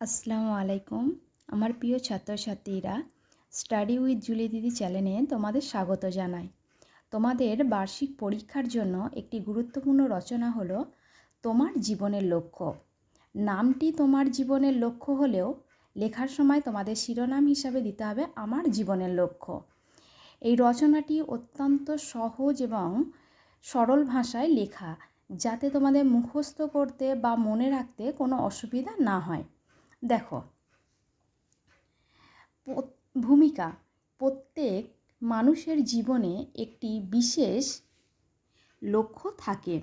আসসালামু আলাইকুম। আমার প্রিয় ছাত্রছাত্রীরা, স্টাডি উইথ জুলি দিদি চ্যানেলে তোমাদের স্বাগত জানাই। তোমাদের বার্ষিক পরীক্ষার জন্য একটি গুরুত্বপূর্ণ রচনা হলো, তোমার জীবনের লক্ষ্য। নামটি তোমার জীবনের লক্ষ্য হলেও লেখার সময় তোমাদের শিরোনাম হিসাবে দিতে হবে, আমার জীবনের লক্ষ্য। এই রচনাটি অত্যন্ত সহজ এবং সরল ভাষায় লেখা, যাতে তোমাদের মুখস্থ করতে বা মনে রাখতে কোনো অসুবিধা না হয়। দেখো। ভূমিকা, প্রত্যেক মানুষের জীবনে একটি বিশেষ লক্ষ্য থাকে।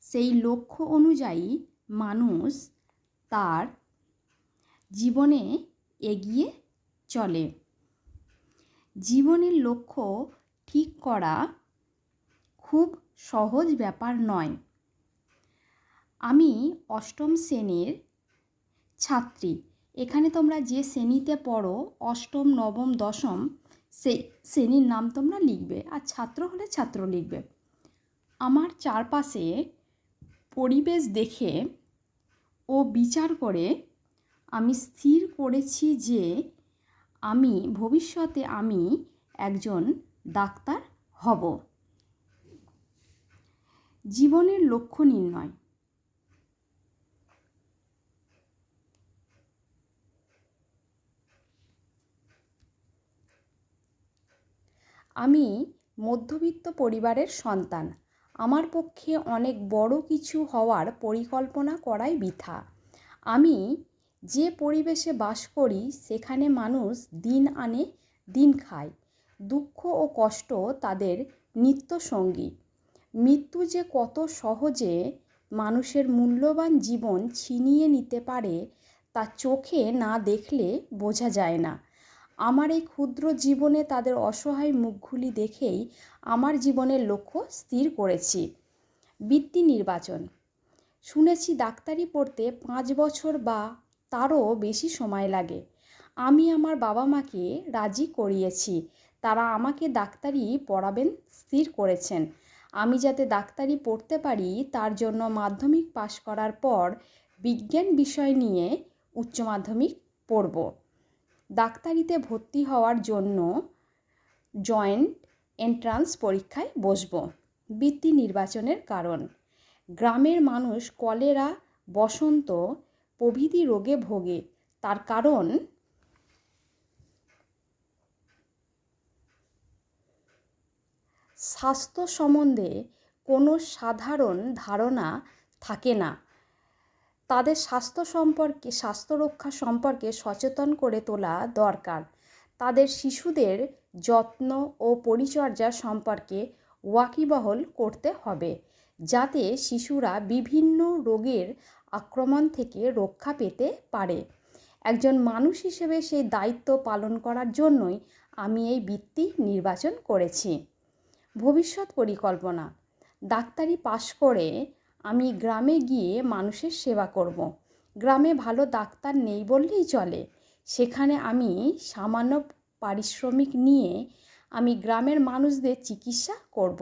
সেই লক্ষ্য অনুযায়ী মানুষ তার জীবনে এগিয়ে চলে। জীবনের লক্ষ্য ঠিক করা খুব সহজ ব্যাপার নয়। আমি অষ্টম শ্রেণির ছাত্রী। এখানে তোমরা যে শ্রেণীতে পড়ো, অষ্টম, নবম, দশম সেই শ্রেণির নাম তোমরা লিখবে আর ছাত্র হলে ছাত্র লিখবে। আমার চারপাশে পরিবেশ দেখে ও বিচার করে আমি স্থির করেছি যে আমি, ভবিষ্যতে আমি একজন ডাক্তার হব। জীবনের লক্ষ্য নির্ণয়। আমি মধ্যবিত্ত পরিবারের সন্তান। আমার পক্ষে অনেক বড় কিছু হওয়ার পরিকল্পনা করাই বৃথা। আমি যে পরিবেশে বাস করি, সেখানে মানুষ দিন আনে, দিন খায়। দুঃখ ও কষ্ট তাদের নিত্য সঙ্গী। মৃত্যু যে কত সহজে মানুষের মূল্যবান জীবন ছিনিয়ে নিতে পারে, তা চোখে না দেখলে বোঝা যায় না। আমার এই ক্ষুদ্র জীবনে তাদের অসহায় মুখগুলি দেখেই আমার জীবনের লক্ষ্য স্থির করেছি। বৃত্তি নির্বাচন। শুনেছি ডাক্তারি পড়তে পাঁচ বছর বা তারও বেশি সময় লাগে। আমি আমার বাবা মাকে রাজি করিয়েছি। তারা আমাকে ডাক্তারি পড়াবেন স্থির করেছেন। আমি যাতে ডাক্তারি পড়তে পারি, তার জন্য মাধ্যমিক পাশ করার পর বিজ্ঞান বিষয় নিয়ে উচ্চ মাধ্যমিক পড়ব। ডাক্তারিতে ভর্তি হওয়ার জন্য জয়েন্ট এন্ট্রান্স পরীক্ষায় বসব। বৃত্তি নির্বাচনের কারণ। গ্রামের মানুষ কলেরা, বসন্ত প্রভৃতি রোগে ভোগে। তার কারণ? স্বাস্থ্য সম্বন্ধে কোনো সাধারণ ধারণা থাকে না। তাদের স্বাস্থ্য সম্পর্কে, স্বাস্থ্য রক্ষা সম্পর্কে সচেতন করে তোলা দরকার। তাদের শিশুদের যত্ন ও পরিচর্যা সম্পর্কে ওয়াকিবহল করতে হবে, যাতে শিশুরা বিভিন্ন রোগের আক্রমণ থেকে রক্ষা পেতে পারে। একজন মানুষ হিসেবে সেই দায়িত্ব পালন করার জন্যই আমি এই বৃত্তি নির্বাচন করেছি। ভবিষ্যৎ পরিকল্পনা, ডাক্তারি পাশ করে আমি গ্রামে গিয়ে মানুষের সেবা করব। গ্রামে ভালো ডাক্তার নেই বললেই চলে সেখানে আমি সামান্য পারিশ্রমিক নিয়ে আমি গ্রামের মানুষদের চিকিৎসা করব।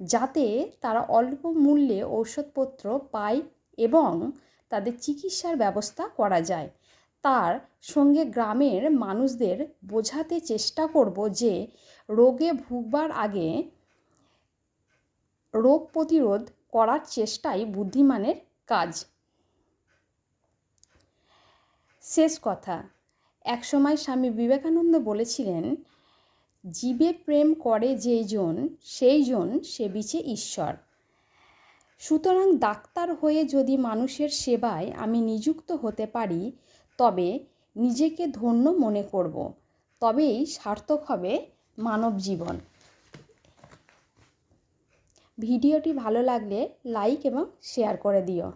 যাতে তারা অল্প মূল্যে ঔষধপত্র পায় এবং তাদের চিকিৎসার ব্যবস্থা করা যায় তার সঙ্গে গ্রামের মানুষদের বোঝাতে চেষ্টা করব যে, রোগে ভুগবার আগে রোগ প্রতিরোধ করার চেষ্টাই বুদ্ধিমানের কাজ। শেষ কথা, একসময় স্বামী বিবেকানন্দ বলেছিলেন, জীবে প্রেম করে যেইজন সেইজন সে বিচে ঈশ্বর। সুতরাং ডাক্তার হয়ে যদি মানুষের সেবায় আমি নিযুক্ত হতে পারি, তবে নিজেকে ধন্য মনে করব। তবেই সার্থক হবে মানব জীবন ভিডিওটি ভালো লাগলে লাইক এবং শেয়ার করে দিও।